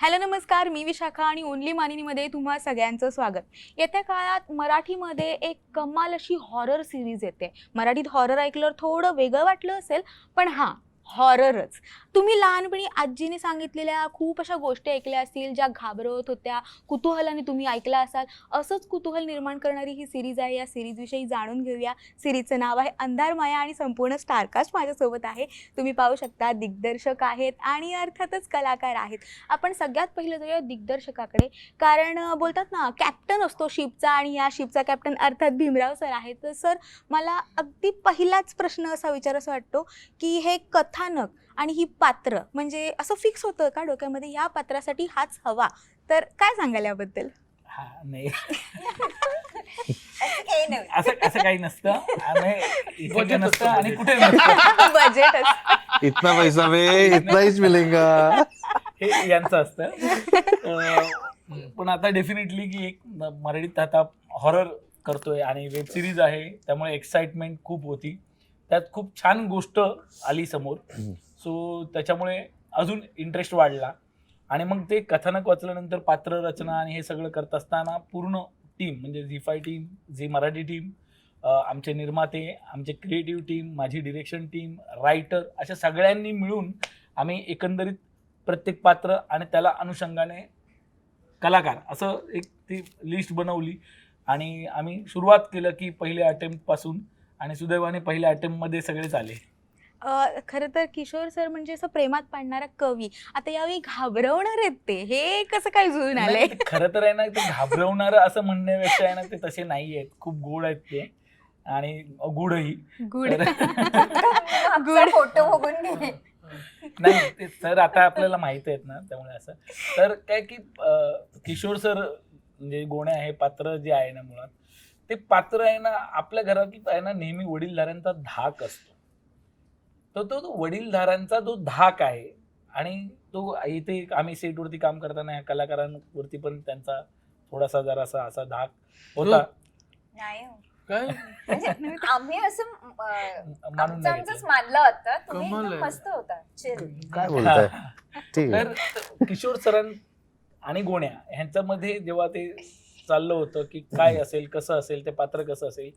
Hello नमस्कार. मी विशाखा आणि only मानिनीमध्ये तुम्हा सगळ्यांचं स्वागत. येत्या काळात मराठीमध्ये एक कमाल अशी हॉरर सिरीज येते. मराठीत हॉरर ऐकल्यावर थोडं वेगळं वाटलं असेल पण हां हॉररच. तुम्ही लहानपणी आजीने सांगितलेल्या खूप अशा गोष्टी ऐकल्या असतील ज्या घाबरवत होत्या. कुतूहलाने तुम्ही ऐकला असाल. असंच कुतूहल निर्माण करणारी ही सिरीज आहे. या सिरीजविषयी जाणून घेऊया. सिरीजचं नाव आहे अंधार माया आणि संपूर्ण स्टारकास्ट माझ्यासोबत आहे. तुम्ही पाहू शकता दिग्दर्शक आहेत आणि अर्थातच कलाकार आहेत. आपण सगळ्यात पहिलं जाऊया दिग्दर्शकाकडे. कारण बोलतात ना कॅप्टन असतो शिपचा आणि या शिपचा कॅप्टन अर्थात भीमराव सर आहेत. तर सर मला अगदी पहिलाच प्रश्न असा विचार वाटतो की हे कथानक आणि ही पात्र म्हणजे असं फिक्स होतं का डोक्यामध्ये? या पात्रासाठी हाच हवा. तर काय सांगाल याबद्दल? हा नाही. असं. असं असं काही नसतं. इथे नसतं असतं, आणि. कुठे नसतं. बजेट इतना पैसा में इतना मिलेगा. हे यांचं असतं. अं, पण आता डेफिनेटली की एक मराठीत आता हॉरर करतोय आणि वेब सिरीज आहे त्यामुळे एक्साइटमेंट खूप होती. त्यात खूप छान गोष्ट आली समोर. सो त्याच्यामुळे अजून इंटरेस्ट वाढला. आणि मग ते कथानक वाचल्यानंतर पात्र रचना आणि हे सगळं करत असताना पूर्ण टीम म्हणजे Zee five team Zee Marathi team आमचे निर्माते आमचे क्रिएटिव्ह टीम माझी डिरेक्शन टीम रायटर अशा सगळ्यांनी मिळून आम्ही एकंदरीत प्रत्येक पात्र आणि त्याला अनुषंगाने कलाकार असं एक ती लिस्ट बनवली. आणि आम्ही सुरुवात केलं की पहिल्या अटेम्प्टपासून आणि सुदैवाने पहिल्या अटेम्प्टमध्ये सगळेच आले. खरं तर किशोर सर म्हणजे असं प्रेमात पाडणारा कवी. आता यावेळी घाबरवणार आहेत ते. हे कसं काय जुळून आलंय? नाही, ते खरं तर आहे ना ते घाबरवणार असं म्हणण्यापेक्षा आहे ना ते तसे नाही आहेत. खूप गोड आहेत ते. आणि गुडही गुड Good. फोटो बघून घे. नाही ते सर आता आपल्याला माहीत आहेत ना त्यामुळे असं. तर काय की अं, किशोर सर म्हणजे गोण्या हे पात्र जे आहे ना मुळात ते पात्र आहे ना आपल्या घरात आहे ना नेहमी वडीलधाऱ्यांचा धाक असतो. तर तो तो वडीलधाऱ्यांचा जो धाक आहे आणि तो इथे आम्ही सेटवरती काम करताना या कलाकारांवरती पण त्यांचा थोडासा जरासा असा धाक होता. नाही हो. काय? म्हणजे आम्ही असं अं, मानून आमचं नाही आमचंच घेतलं. मानलं होतं. तुम्ही कमाल एकदम आहे. मस्त होता. चिल काय बोलताय? ठीक तर किशोर सरां आणि गोण्या ह्यांच्यामध्ये जेव्हा ते चाललं होतं की काय असेल कसं असेल ते पात्र कसं असेल.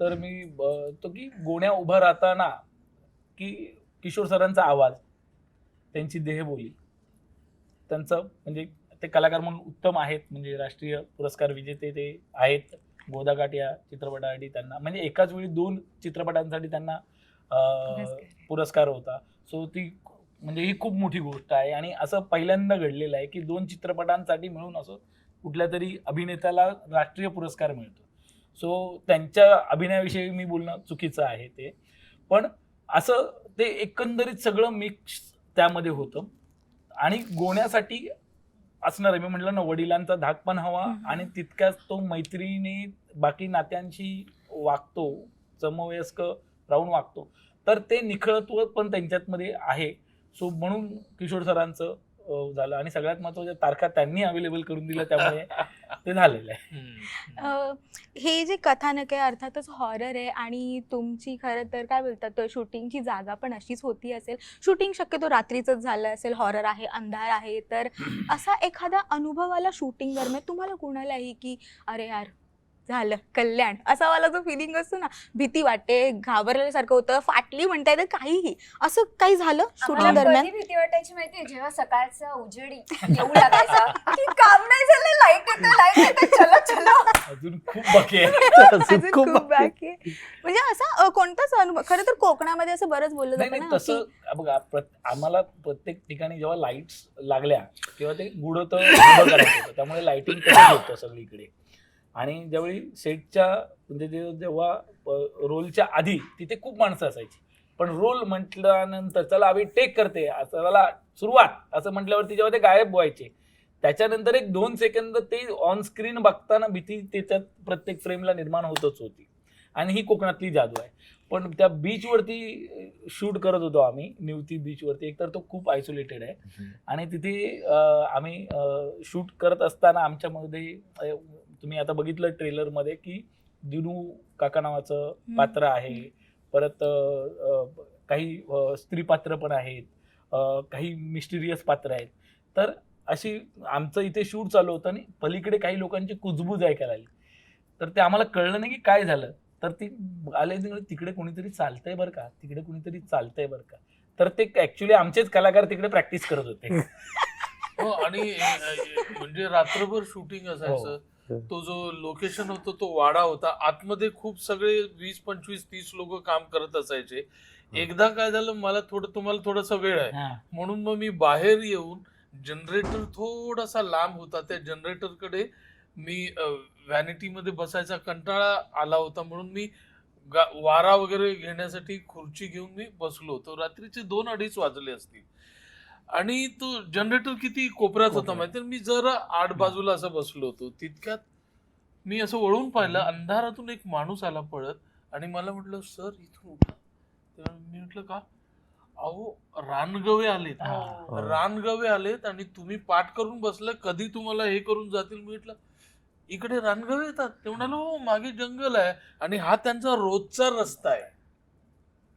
तर मी तो की गोण्या उभा राहताना की किशोर सरांचा आवाज त्यांची देहबोली त्यांचं म्हणजे ते कलाकार म्हणून उत्तम आहेत म्हणजे राष्ट्रीय पुरस्कार विजेते ते आहेत. गोदाघाट या चित्रपटासाठी त्यांना म्हणजे एकाच वेळी दोन चित्रपटांसाठी त्यांना. पुरस्कार होता. सो ती म्हणजे ही खूप मोठी गोष्ट आहे. आणि असं पहिल्यांदा घडलेलं आहे की दोन चित्रपटांसाठी मिळून असं कुठल्या तरी अभिनेत्याला राष्ट्रीय पुरस्कार मिळतो. सो त्यांच्या अभिनयाविषयी मी बोलणं चुकीचं आहे ते. पण असं ते एकंदरीत सगळं मिक्स त्यामध्ये होतं. आणि गोण्यासाठी असणार आहे. मी म्हटलं ना वडिलांचा धाक पण हवा. आणि तितक्याच तो मैत्रिणी बाकी नात्यांशी वागतो समवयस्क राहून वागतो. तर ते निखळत्व पण त्यांच्यातमध्ये आहे. सो म्हणून किशोर सरांचं झालं. आणि सगळ्यात महत्त्वाच्या तारखा त्यांनी अवेलेबल करून दिल्या त्यामुळे ते झालेलं आहे. अ, हे जे कथानक आहे अर्थातच हॉरर आहे आणि तुमची खरं तर काय बोलतात शूटिंगची जागा पण अशीच होती असेल. शूटिंग शक्यतो रात्रीचंच झालं असेल हॉरर आहे अंधार आहे. तर असा एखादा अनुभव आला शूटिंग दरम्यान? तुम्हाला कुणालाही की अरे यार झालं कल्याण. असा वाला जो फिलिंग असतो ना भीती वाटते घाबरल्यासारखं होतं फाटली म्हणता येतं काहीही. असं काही झालं शूटिंग दरम्यान? भीती वाटायची माहितीये जेव्हा सकाळचा उजेडी येऊ लागायचा. की काम नाही झालं लाइट येतं लाइट येतं चलो चलो. अजून खूप बाकी आहे. अजून खूप बाकी आहे. म्हणजे असा अ, कोणताच अनुभव खरं तर कोकणामध्ये असं बरंच बोललं नाही जातं नाही ना तसं की बघा प्रत- आम्हाला प्रत्येक ठिकाणी जेव्हा लाईट्स लागल्या तेव्हा ते उभं करायचं होतं त्यामुळे लाईटिंग तसंच होतं सगळीकडे. आणि ज्यावेळी सेटच्या म्हणजे जे- जेव्हा रोलच्या आधी तिथे खूप माणसं असायची. पण रोल म्हटल्यानंतर चला आम्ही टेक करते. असं चला सुरुवात. असं म्हटल्यावरती जेव्हा ते गायब व्हायचे त्याच्यानंतर एक दोन सेकंद ते ऑन स्क्रीन बघताना भीती त्याच्यात प्रत्येक फ्रेमला निर्माण होतच होती. आणि ही कोकणातली जादू आहे. पण त्या बीचवरती शूट करत होतो आम्ही निवती बीचवरती एकतर तो खूप आयसोलेटेड आहे. आणि तिथे आम्ही शूट करत असताना आमच्यामध्ये तुम्ही आता बघितलं ट्रेलरमध्ये की दिनू काका नावाचं. पात्र आहे. परत काही स्त्री पात्र पण आहेत. काही मिस्टिरियस पात्र आहेत. तर अशी आमचं इथे शूट चालू होतं आणि पलीकडे काही लोकांची कुजबूज ऐकायला आली तर ते आम्हाला कळलं नाही की काय झालं. तर ती आले तिकडे तिकडे कोणीतरी चालतंय बरं का? तिकडे कोणीतरी चालतंय बरं का? तर ते ऍक्च्युली आमचेच कलाकार तिकडे प्रॅक्टिस करत होते. हो आणि म्हणजे रात्रभर शूटिंग असायचं. हो. तो जो लोकेशन होतो तो वाडा होता. आतमध्ये खूप सगळे वीस पंचवीस तीस लोक काम करत असायचे. एकदा काय झालं मला थोडं तुम्हाला थोडासा वेळ आहे. म्हणून मग मी बाहेर येऊन जनरेटर थोडासा लांब होता. त्या जनरेटरकडे मी व्हॅनिटी मध्ये बसायचा कंटाळा आला होता म्हणून मी गा- वारा वगैरे घेण्यासाठी खुर्ची घेऊन मी बसलो होतो. रात्रीचे दोन अडीच वाजले असतील. आणि तो जनरेटर किती कोपऱ्यात होता. माहिती मी जरा आड बाजूला असं बसलो होतो तितक्यात मी असं वळून पाहिलं अंधारातून एक माणूस आला पळत आणि मला म्हटलं सर इथून उठा. तेव्हा मी म्हटलं का? अहो रानगवे आलेत. रानगवे आलेत आणि तुम्ही पाठ करून बसलाय कधी तुम्हाला हे करून जातील? मी म्हटलं इकडे रानगवे येतात. ते म्हणाले हो मागे जंगल आहे आणि हा त्यांचा रोजचा रस्ता आहे.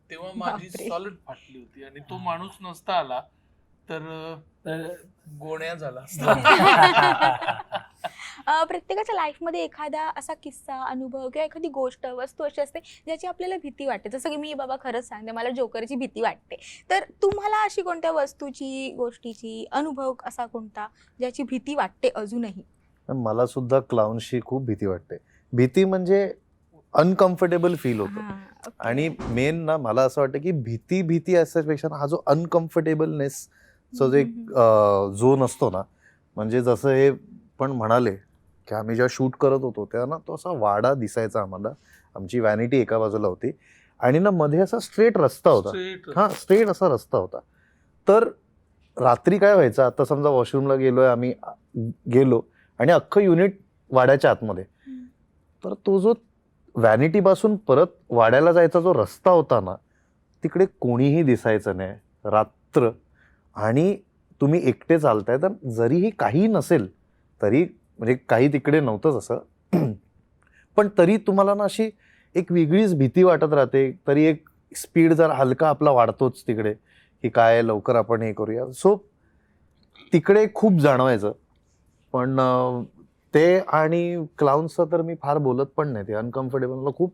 तेव्हा माझी बापरे. सॉलिड फाटली होती आणि तो माणूस नसता आला तर गोण्या झाला. अं, प्रत्येकाच्या लाईफमध्ये एखादा असा किस्सा अनुभव किंवा एखादी गोष्ट वस्तू अशी असते ज्याची आपल्याला भीती वाटते. जसं की मी बाबा खरंच सांगते मला जोकरची भीती वाटते. तर तुम्हाला अशी कोणत्या वस्तूची गोष्टीची अनुभव असा कोणता ज्याची भीती वाटते अजूनही? मला सुद्धा क्लाउनशी खूप भीती वाटते. भीती म्हणजे अनकम्फर्टेबल फील होतं. आणि मेन ना मला असं वाटतं की भीती भीती असण्यापेक्षा ना हा जो अनकम्फर्टेबलनेस चा जो एक झोन असतो ना म्हणजे जसं हे पण म्हणाले की आम्ही जेव्हा शूट करत होतो तेव्हा ना तो असा वाडा दिसायचा आम्हाला. आमची व्हॅनिटी एका बाजूला होती. आणि ना मध्ये असा स्ट्रेट रस्ता होता. हा स्ट्रेट असा रस्ता होता. तर रात्री काय व्हायचं? आता समजा वॉशरूमला गेलोय आम्ही आ- गेलो. आणि अख्खं युनिट वाड्याच्या आतमध्ये. तर तो जो व्हॅनिटी पासून परत वाड्याला जायचा जो रस्ता होता ना तिकडे कोणीही दिसायचं नाही. रात्र. आणि तुम्ही एकटे चालताय तर जरीही काही नसेल तरी म्हणजे काही तिकडे नव्हतंच असं. पण तरी तुम्हाला ना अशी एक वेगळीच भीती वाटत राहते. तरी एक स्पीड जर हलका आपला वाढतोच तिकडे की काय लवकर आपण हे करूया. सो तिकडे खूप जाणवायचं. पण ते आणि क्लाउन्सचं तर मी फार बोलत पण नाही ते अनकम्फर्टेबल मला खूप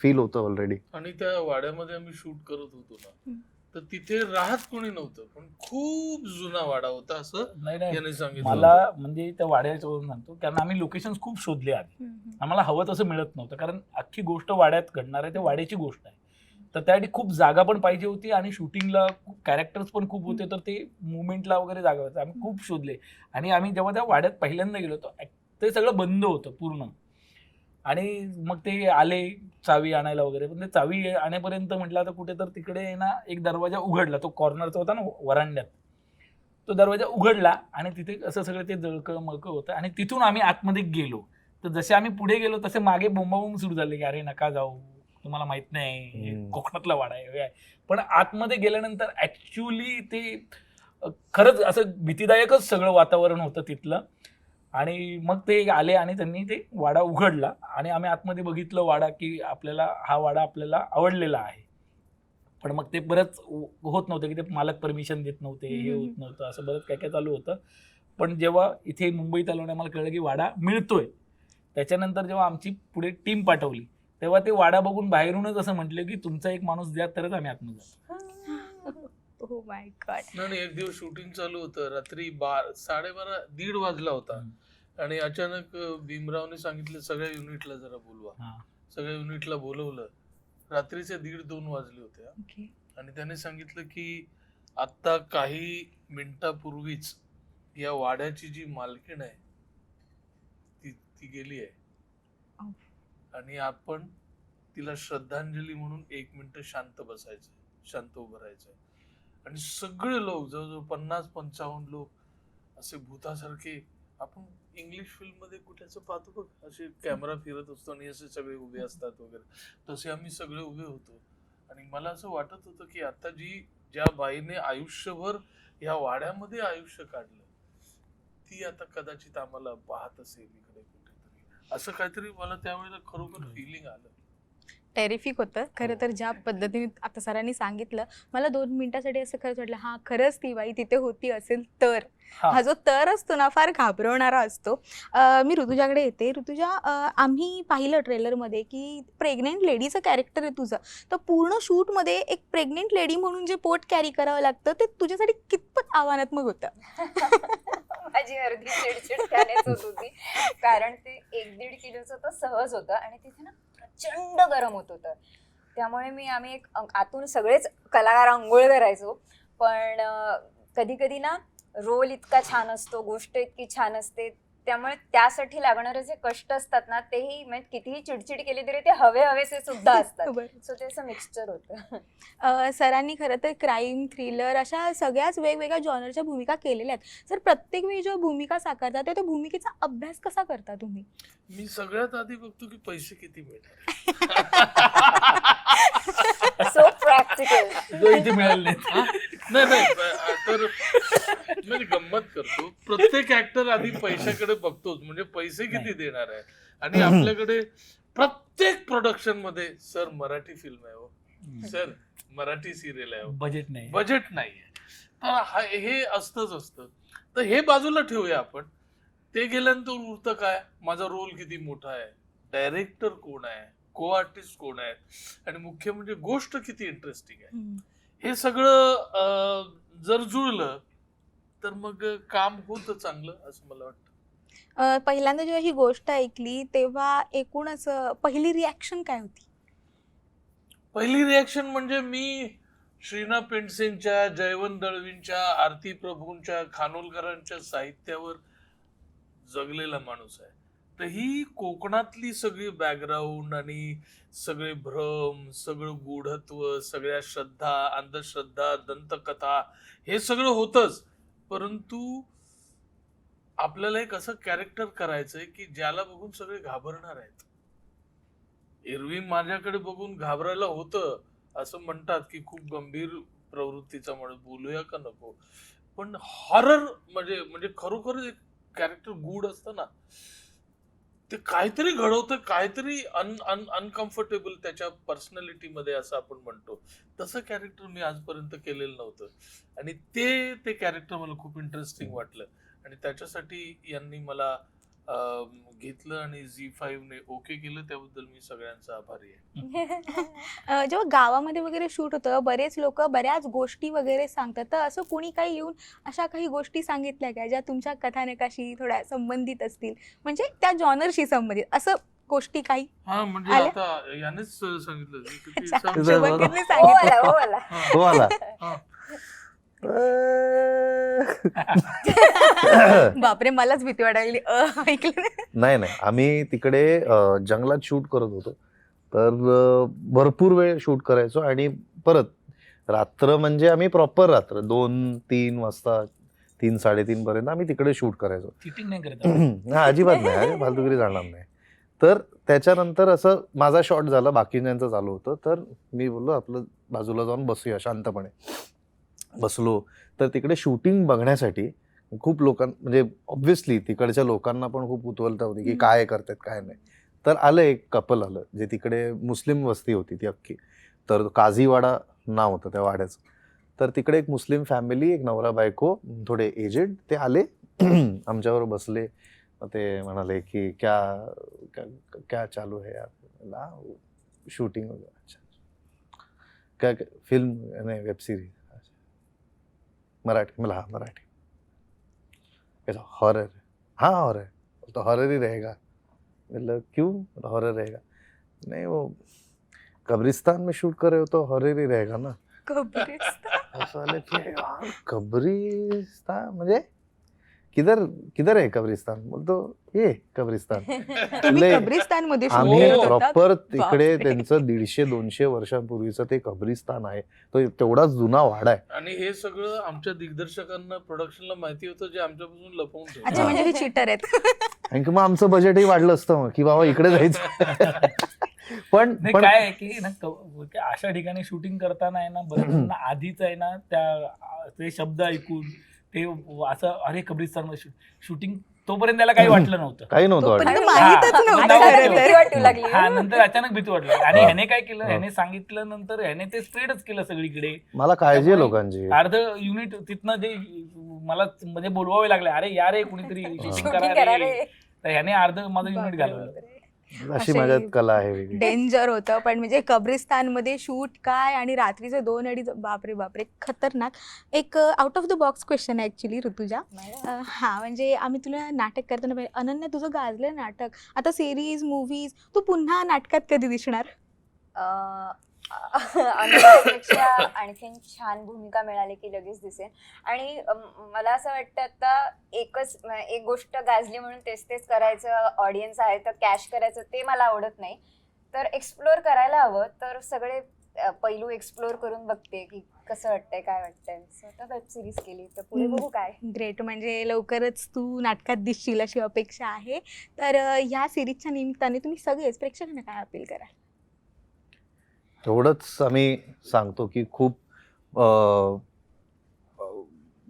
फील होतं ऑलरेडी आणि त्या वाड्यामध्ये आम्ही शूट करत होतो ना. तर तिथे राहत कोणी नव्हतं पण खूप जुना वाडा होता असं नाही नाही याने सांगितलं मला. म्हणजे त्या वाड्याच्यावरून सांगतो कारण आम्ही लोकेशन खूप शोधले आधी. आम्हाला हवं तसं मिळत नव्हतं कारण अख्खी गोष्ट वाड्यात घडणार आहे ते वाड्याची गोष्ट आहे तर त्यासाठी खूप जागा पण पाहिजे होती आणि शूटिंगला कॅरेक्टर्स पण खूप होते तर ते मुवमेंटला वगैरे जागा होत्या आम्ही खूप शोधले. आणि आम्ही जेव्हा त्या वाड्यात पहिल्यांदा गेलो होतो ते सगळं बंद होतं पूर्ण. आणि मग ते आले चावी आणायला वगैरे. पण ते चावी आणेपर्यंत म्हटलं तर कुठे तर तिकडे ना एक दरवाजा उघडला. तो कॉर्नरचा होता ना वरांड्यात. तो दरवाजा उघडला आणि तिथे असं सगळं ते जळकं मळकं होतं. आणि तिथून आम्ही आतमध्ये गेलो. तर जसे आम्ही पुढे गेलो तसे मागे बोंबाबोंब सुरू झाले की अरे नका जाऊ. तुम्हाला माहीत नाही. कोकणातला वाडा आहे हे आहे. पण आतमध्ये गेल्यानंतर ऍक्च्युली ते खरंच असं भीतीदायकच सगळं वातावरण होतं तिथलं. आणि मग ते आले आणि त्यांनी ते वाडा उघडला. आणि आम्ही आतमध्ये बघितलं वाडा की आपल्याला हा वाडा आपल्याला आवडलेला आहे. पण मग ते बरंच होत नव्हतं की ते मालक परमिशन देत नव्हते हे होत नव्हतं असं बरंच काय काय चालू होतं. पण जेव्हा इथे मुंबईत आलो आणि आम्हाला कळलं की वाडा मिळतोय त्याच्यानंतर जेव्हा आमची पुढे टीम पाठवली तेव्हा ते वाडा बघून बाहेरूनच असं म्हटलं की तुमचा एक माणूस द्या तरच आम्ही आतमध्ये जातो Oh. नाही नाही, एक दिवस शूटिंग चालू होतं रात्री बार साडेबारा दीड वाजला होता आणि अचानक अं, भीमरावने सांगितलं सगळ्या युनिटला जरा बोलवा हा. सगळ्या युनिटला बोलवलं रात्रीचे दीड दोन वाजले होते हा. आणि त्याने सांगितलं की आत्ता काही मिनिटापूर्वीच या वाड्याची जी मालकीण आहे ती ती गेली आहे. आणि आपण तिला श्रद्धांजली म्हणून एक मिनिट शांत बसायचं शांत उभं राहायचं आणि सगळे लोक जवळजवळ पन्नास पंचावन्न लोक असे भूतासारखे आपण इंग्लिश फिल्ममध्ये कुठेच पाहतो बघ असे कॅमेरा फिरत असतो आणि असे सगळे उभे असतात वगैरे. तसे आम्ही सगळे उभे होतो. आणि मला असं वाटत होतं की आता जी ज्या बाईने आयुष्यभर या वाड्यामध्ये आयुष्य काढलं ती आता कदाचित आम्हाला पाहत असेल इकडे असं काहीतरी मला त्यावेळेला खरोखर फिलिंग आलं. टेरिफिक होतं. खरं तर ज्या पद्धतीने आता सरांनी सांगितलं मला दोन मिनिटासाठी असं खरंच वाटलं हा खरंच ती बाई तिथे होती असेल तर. हा. हा जो तर असतो ना फार घाबरवणारा असतो. मी ऋतुजाकडे येते. ऋतुजा आम्ही पाहिलं ट्रेलरमध्ये की प्रेग्नेंट लेडीचं कॅरेक्टर आहे तुझं. तर पूर्ण शूटमध्ये एक प्रेग्नेंट लेडी म्हणून जे पोट कॅरी करावं लागतं ते तुझ्यासाठी कितपत आव्हानात्मक होतं. माझी अर्धी चिडचिड त्यानेच होत होती. कारण ते एक दीड किलोचं तर सहज होतं आणि तिथे ना प्रचंड गरम होत होतं. त्यामुळे मी आम्ही एक आतून सगळेच कलाकार आंघोळ करायचो. पण कधी कधी ना रोल इतका छान असतो गोष्ट इतकी छान असते त्यामुळे त्यासाठी लागणारे जे कष्ट असतात ना तेही म्हणजे कितीही चिडचिड केली तरी ते हवे हवेसे सुद्धा असतात. सो ते असं मिक्सचर होतं. अ, सरांनी खरं तर क्राईम थ्रिलर अशा सगळ्याच वेगवेगळ्या जॉनरच्या भूमिका केलेल्या आहेत. सर प्रत्येक वेळी जेव्हा भूमिका साकारता त्या त्या भूमिकेचा अभ्यास कसा करता तुम्ही? मी सगळ्यात आधी बघतो की पैसे किती मिळणार सो प्रॅक्टिकल जो इथे मिळाले नाहीत. नाही नाही तर म्हणजे गंमत करतो. प्रत्येक ऍक्टर आधी पैशाकडे बघतोच. म्हणजे पैसे किती देणार आहे? आणि आपल्याकडे प्रत्येक प्रोडक्शनमध्ये सर मराठी फिल्म आहे हो. सर मराठी सिरियल आहे हो. बजेट नाही बजेट नाहीये तर हा- हे असतंच असतं. तर हे बाजूला ठेवूया आपण. ते गेल्यानंतर उरतं काय? माझा रोल किती मोठा आहे? डायरेक्टर कोण आहे? को आर्टिस्ट कोण आहेत? आणि मुख्य म्हणजे गोष्ट किती इंटरेस्टिंग आहे? हे सगळं जर जुळलं तर मग काम होतं चांगलं असं मला वाटतं. पहिल्यांदा जेव्हा ही गोष्ट ऐकली तेव्हा एकूणच पहिली रिॲक्शन काय होती? पहिली रिॲक्शन म्हणजे मी श्रीना पेंडसेंच्या जयवंत दळवींच्या आरती प्रभूंच्या खानोलकरांच्या साहित्यावर जगलेला माणूस आहे. तर ही कोकणातली सगळी बॅकग्राऊंड आणि सगळे भ्रम सगळं गूढत्व सगळ्या श्रद्धा अंधश्रद्धा दंतकथा हे सगळं होतच. परंतु आपल्याला एक असं कॅरेक्टर करायचंय की ज्याला बघून सगळे घाबरणार आहेत. एरवी माझ्याकडे बघून घाबरायला होतं असं म्हणतात की खूप गंभीर प्रवृत्तीचा म्हणून बोलूया का नको? पण हॉरर म्हणजे म्हणजे खरोखर एक कॅरेक्टर गुड असतं ना ते काहीतरी घडवतं काहीतरी अन अन अनकम्फर्टेबल त्याच्या पर्सनॅलिटी मध्ये असं आपण म्हणतो. तसं कॅरेक्टर मी आजपर्यंत केलेलं नव्हतं. आणि ते ते कॅरेक्टर मला खूप इंटरेस्टिंग वाटलं. आणि त्याच्यासाठी यांनी मला घेतलं आणि झी फाईव्हने ओके केलं त्याबद्दल मी सगळ्यांचा आभारी आहे. अ, जेव्हा गावामध्ये वगैरे शूट होतं बरेच लोक बऱ्याच गोष्टी वगैरे सांगतात. तर असं कोणी काही येऊन अशा काही गोष्टी सांगितल्या का ज्या तुमच्या कथानकाशी थोड्या संबंधित असतील? म्हणजे त्या जॉनरशी संबंधित असं गोष्टी काही हा म्हणजे? आता यानेच सांगितलं. की तुझं- हो आला हो. आला हा, हो. आला हा. बापरे मलाच भीती वाटायला. अ, ऐकलं नाही. नाही नाही. आम्ही तिकडे अ, जंगलात शूट करत होतो. तर अ, भरपूर वेळ शूट करायचो आणि परत रात्र म्हणजे आम्ही प्रॉपर रात्र दोन तीन वाजता तीन साडेतीन पर्यंत आम्ही तिकडे शूट करायचो. चिटिंग नाही करत आपण. हा अजिबात नाही. अरे फालतुगिरी जाणार नाही. तर त्याच्यानंतर असं माझा शॉट झाला बाकीच्यांचं चालू होतं. तर मी बोललो आपलं बाजूला जाऊन बसूया शांतपणे. बसलो तर तिकडे शूटिंग बघण्यासाठी खूप लोकां म्हणजे ऑब्व्हियसली तिकडच्या लोकांना पण खूप कुतूहलता होती की. काय करतात काय नाही. तर आलं एक कपल आलं जे तिकडे मुस्लिम वस्ती होती ती अख्खी. तर काझीवाडा नाव होतं त्या वाड्याचं. तर तिकडे एक मुस्लिम फॅमिली एक नवरा बायको थोडे एजेड ते आले आमच्यावर बसले. ते म्हणाले की क्या क्या- क्या चालू है यार? शूटिंग वगैरे. अच्छा. क्या फिल्म नाही वेब सिरीज मराठी मिला हा मराठी। कैसा हॉरर हाँ। हॉरर तो हॉरर ही रहेगा। मतलब क्यों? हॉरर रहेगा। नहीं वो कब्रिस्तान में शूट कर रहे हो तो हॉरर ही रहेगा ना। कब्रिस्तान. कब्रिस्तान म्हणजे किधर किधर आहे कब्रिस्तान? बोलतो ये कब्रिस्तान. लय- कब्रिस्तानमध्ये आम्ही शूट करत होतात प्रॉपर तिकडे. त्यांचं दीडशे दोनशे वर्षांपूर्वीचं ते कब्रिस्तान आहे. तो तेवढाच जुना वाडा आहे. आणि हे सगळं आमच्या दिग्दर्शकांना प्रोडक्शनला माहिती होतं जे आमच्यापासून लपवून अच्छा ठेवलं म्हणजे हे चिटर आहेत. आणि की मग आमचं बजेटही वाढलं असतं मग की बाबा इकडे जायचं. पण नाही पण काय आहे की ना क- की अशा ठिकाणी शूटिंग करताना आहे ना बरेच आधीच आहे ना त्या ते शब्द ऐकून ते असं अरे कब्रिस्तानमध्ये शूटिंग तोपर्यंत त्याला काही वाटलं नव्हतं काही नव्हतं तोपर्यंत वाटत. माहीतच हा. नव्हतं आता खरं भीती तर. वाटू लागली हा नंतर अचानक भीती वाटली आणि हा. ह्याने काय केलं हा. ह्याने सांगितलं नंतर ह्याने ते स्प्रेडच केलं सगळीकडे मला काळजी आहे लोकांची अर्ध युनिट तिथनं जे मला म्हणजे बोलवावे लागले अरे या रे कुणीतरी Shooting करा रे. तर ह्याने अर्ध माझं युनिट घालवलं. अशी माझ्यात कला आहे वेगळी. डेंजर होतं पण म्हणजे कब्रिस्तानमध्ये शूट काय आणि रात्रीचे दोन अडीच बापरे बापरे खतरनाक. एक out of the box question आहे ऍक्च्युली ऋतुजा. हा म्हणजे आम्ही तुला नाटक करताना अनन्या तुझं गाजलं नाटक. आता सिरीज मूवीज तू पुन्हा नाटकात कधी दिसणार? अं, अनुरागपेक्षा आणखीन छान भूमिका मिळाली की लगेच दिसेल आणि मला असं वाटतं आता एकच एक गोष्ट गाजली म्हणून तेच तेच करायचं ऑडियन्स आहे तर कॅश करायचं ते मला आवडत नाही. तर एक्सप्लोअर करायला हवं तर सगळे पैलू एक्सप्लोअर करून बघते की कसं वाटतंय काय वाटतंय. सो आता वेब सिरीज केली तर पुढे. बघू काय. ग्रेट म्हणजे लवकरच तू नाटकात दिसशील अशी अपेक्षा आहे. तर अ, या सिरीजच्या निमित्ताने तुम्ही सगळेच प्रेक्षकांना काय अपील कराल? तेवढंच आम्ही सांगतो की खूप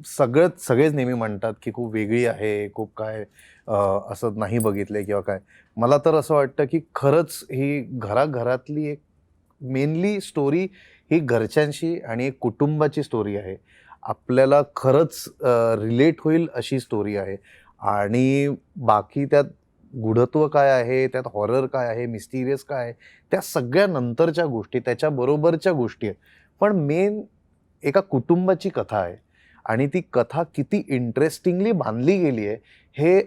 सगळंच सगळेच नेहमी म्हणतात की खूप वेगळी आहे खूप काय असं नाही बघितले किंवा काय. मला तर असं वाटतं की खरंच ही घराघरातली एक मेनली स्टोरी ही घरच्यांशी आणि एक कुटुंबाची स्टोरी आहे. आपल्याला खरंच रिलेट होईल अशी स्टोरी आहे. आणि बाकी त्यात गुढत्व काय आहे त्यात हॉरर काय आहे मिस्टिरियस काय आहे त्या सगळ्या नंतरच्या गोष्टी त्याच्याबरोबरच्या गोष्टी आहेत. पण मेन एका कुटुंबाची कथा आहे आणि ती कथा किती इंटरेस्टिंगली बांधली गेली आहे हे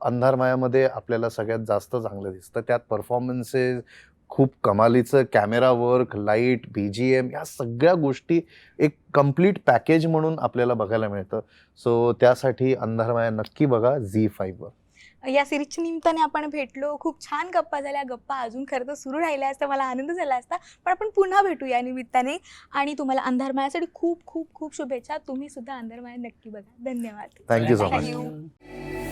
अंधारमायामध्ये आपल्याला सगळ्यात जास्त चांगलं दिसतं. त्यात परफॉर्मन्सेस खूप कमालीचं camera work light B G M या सगळ्या गोष्टी एक कंप्लीट पॅकेज म्हणून आपल्याला बघायला मिळतं. सो त्यासाठी अंधारमाया नक्की बघा झी फाईव्हवर या सिरीजच्या निमित्ताने आपण भेटलो. खूप छान गप्पा झाल्या. गप्पा अजून खरं तर सुरू राहिल्या असता मला आनंद झाला असता पण आपण पुन्हा भेटू या निमित्ताने. आणि तुम्हाला अंधारमायासाठी खूप खूप खूप शुभेच्छा. तुम्ही सुद्धा अंधारमाया नक्की बघा. धन्यवाद. Thank you so much.